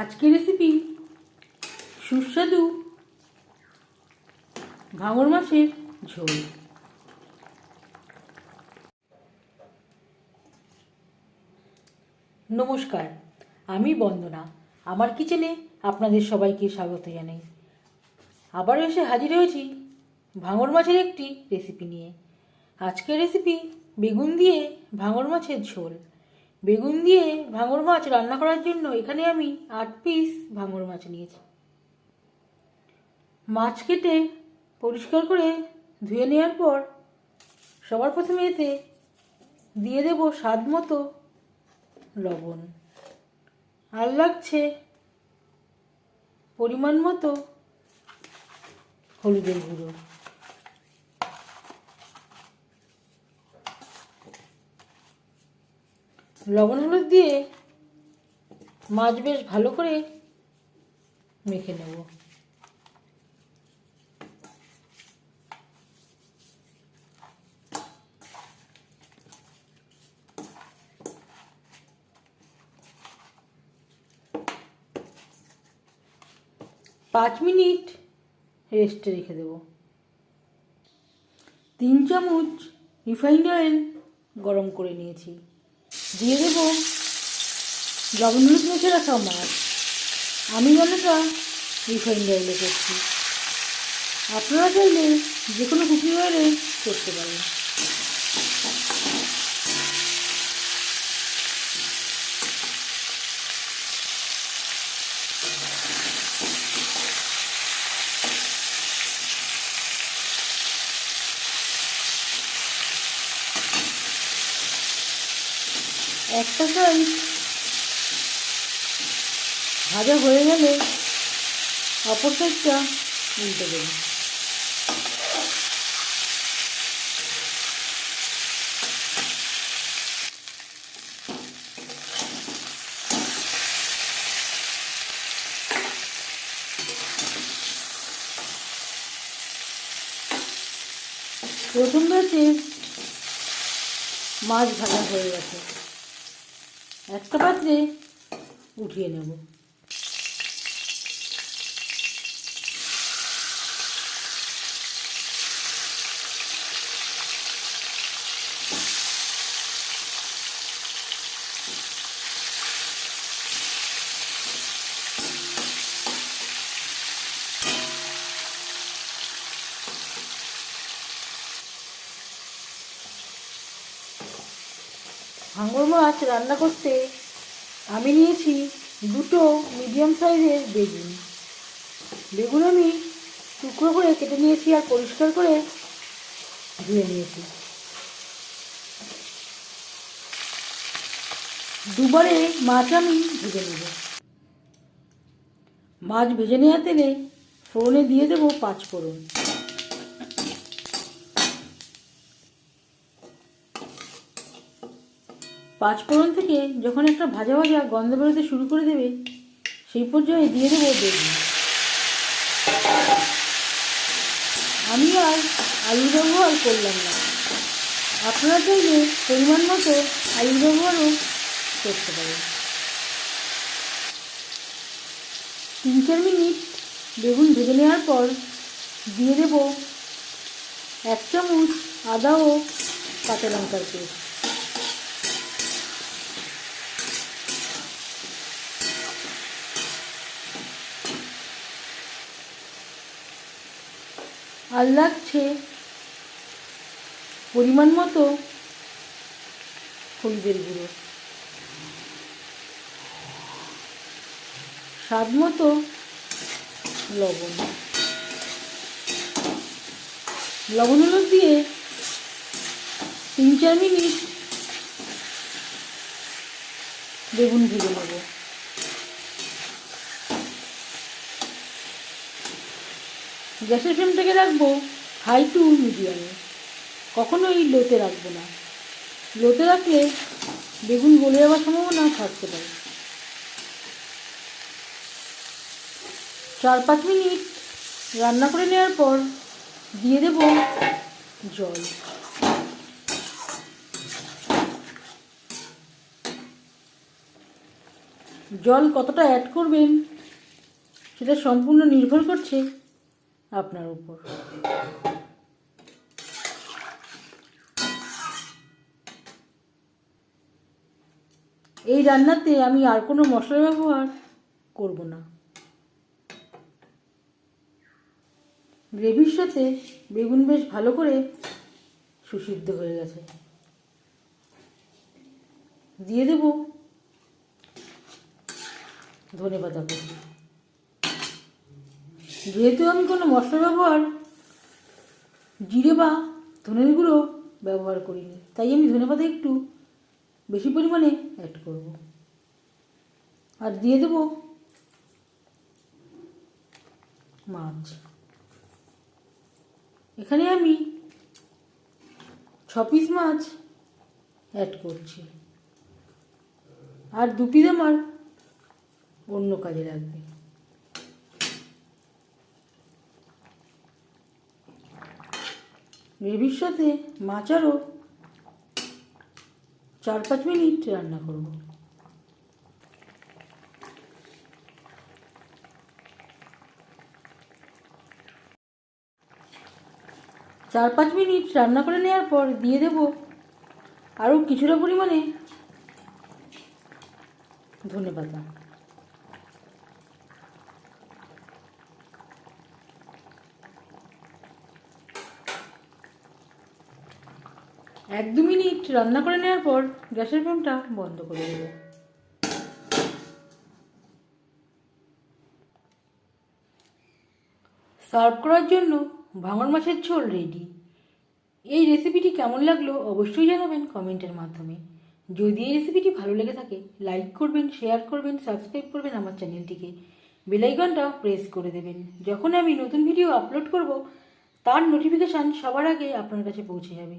আজকের রেসিপি সুস্বাদু ভাঙর মাছের ঝোল। নমস্কার, আমি বন্দনা। আমার কিচেনে আপনাদের সবাইকে স্বাগত জানাই। আবারও এসে হাজির হয়েছি ভাঙর মাছের একটি রেসিপি নিয়ে। আজকের রেসিপি বেগুন দিয়ে ভাঙর মাছের ঝোল। বেগুন দিয়ে ভাঙর মাছ রান্না করার জন্য এখানে আমি আট পিস ভাঙর মাছ নিয়েছি। মাছ কেটে পরিষ্কার করে ধুয়ে নেওয়ার পর সবার প্রথমে এতে দিয়ে দেব স্বাদ মতো লবণ। আর লাগছে পরিমাণ মতো হলুদের গুঁড়ো। লবণ হলুদ দিয়ে মাছ বেশ ভালো করে মেখে নেব। পাঁচ মিনিট রেস্টে রেখে দেব। তিন চামচ রিফাইন্ড অয়েল গরম করে নিয়েছি। দিয়ে দেব। লবণ হলুদ মেখে রাখা মাছ আমি অনেকটা রিফাইন্ড অয়েলে করছি। আপনারা চাইলে যে কোনো কুকিং অয়েলে করতে পারেন। একটা সাইজ ভাজা হয়ে গেলে অপর সাইডটা উল্টে দেব। প্রথম ব্যাচে মাছ ভাজা হয়ে গেছে। একটা পাত্রে উঠিয়ে নেব। ভাঙর মাছ রান্না করতে আমি নিয়েছি দুটো মিডিয়াম সাইজের বেগুন। বেগুন আমি টুকরো করে কেটে নিয়েছি আর পরিষ্কার করে ধুয়ে নিয়েছি। দুবারে মাছ আমি ভেজে নেব। মাছ ভেজে নেওয়া তেলে ফোড়নে দিয়ে দেবো পাঁচ ফোড়ন পাঁচ ফোড়ন থেকে যখন একটা ভাজা ভাজা গন্ধ বেরোতে শুরু করে দেবে, সেই পর্যায়ে দিয়ে দেবো বেগুন। আমি আর আলু ব্যবহার করলাম না। আপনারা চাইলে পরিমাণ মতো আলু ব্যবহারও করতে পারেন। তিন চার মিনিট বেগুন ভেজে নেওয়ার পর দিয়ে দেব এক চামচ আদা ও কাঁচা লঙ্কার পেস্ট। আর লাগছে। পরিমাণ মতো হলুদের গুঁড়ো। স্বাদ মতো লবণ। লবণ হলুদ দিয়ে তিন চার মিনিট বেগুন ভেজে নেব। গ্যাসের ফ্লেমটাকে রাখব হাই টু মিডিয়ামে কখনোই লোতে রাখব না। লোতে রাখলে বেগুন গলে যাওয়ার সম্ভাবনা থাকতে পারে। চার পাঁচ মিনিট রান্না করে নেওয়ার পর দিয়ে দেব জল। জল কতটা অ্যাড করবেন সেটা সম্পূর্ণ নির্ভর করছে আপনার উপর। এই রান্নাতে আমি আর কোনো মশলা ব্যবহার করব না। গ্রেভির সাথে বেগুন বেশ ভালো করে সুসিদ্ধ হয়ে গেছে। দিয়ে দেব ধনে পাতা যেহেতু আমি কোনো মশলা ব্যবহার, জিরে বা ধনের গুঁড়ো ব্যবহার করিনি, তাই আমি ধনে পাতা একটু বেশি পরিমাণে অ্যাড করব। আর দিয়ে দেব মাছ। এখানে আমি ছ পিস মাছ অ্যাড করছি। আর দু পিস আমার অন্য কাজে লাগবে। মাছ আরও চার পাঁচ মিনিট রান্না করব। চার পাঁচ মিনিট রান্না করে নেওয়ার পর দিয়ে দেব আরও কিছুটা পরিমাণে ধনে পাতা এক দু মিনিট রান্না করে নেওয়ার পর গ্যাসের ফ্লেমটা বন্ধ করে দেবো। সার্ভ করার জন্য ভাঙন মাছের ঝোল রেডি এই রেসিপিটি কেমন লাগল অবশ্যই জানাবেন কমেন্টের মাধ্যমে। যদি এই রেসিপিটি ভালো লেগে থাকে লাইক করবেন শেয়ার করবেন সাবস্ক্রাইব করবেন আমার চ্যানেলটিকে বেলাইকনটা প্রেস করে দেবেন। যখন আমি নতুন ভিডিও আপলোড করব, তার নোটিফিকেশান সবার আগে আপনার কাছে পৌঁছে যাবে।